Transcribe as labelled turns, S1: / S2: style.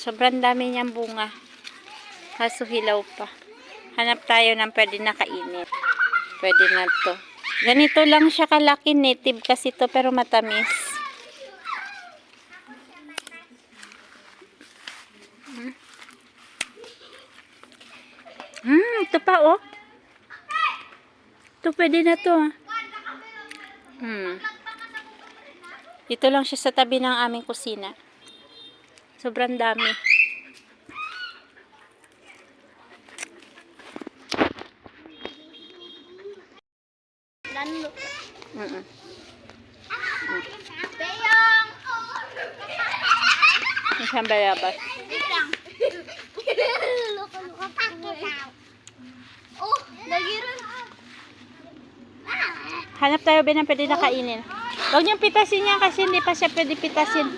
S1: Sobrang dami niyang bunga. Kaso hilaw pa. Hanap tayo ng pwede na kainin. Pwede na to. Ganito lang siya kalaki. Native kasi to pero matamis. Hmm. Ito pa oh. Ito pwede na to. ah. Hmm. Dito lang siya sa tabi ng aming kusina. Sobrang dami.
S2: Lalo.
S1: Mm-mm.
S2: Beyong!
S1: Isang bayabas. Hanap tayo ba ng pwede na kainin? Huwag niyong pitasin yan kasi hindi pa siya pwede pitasin.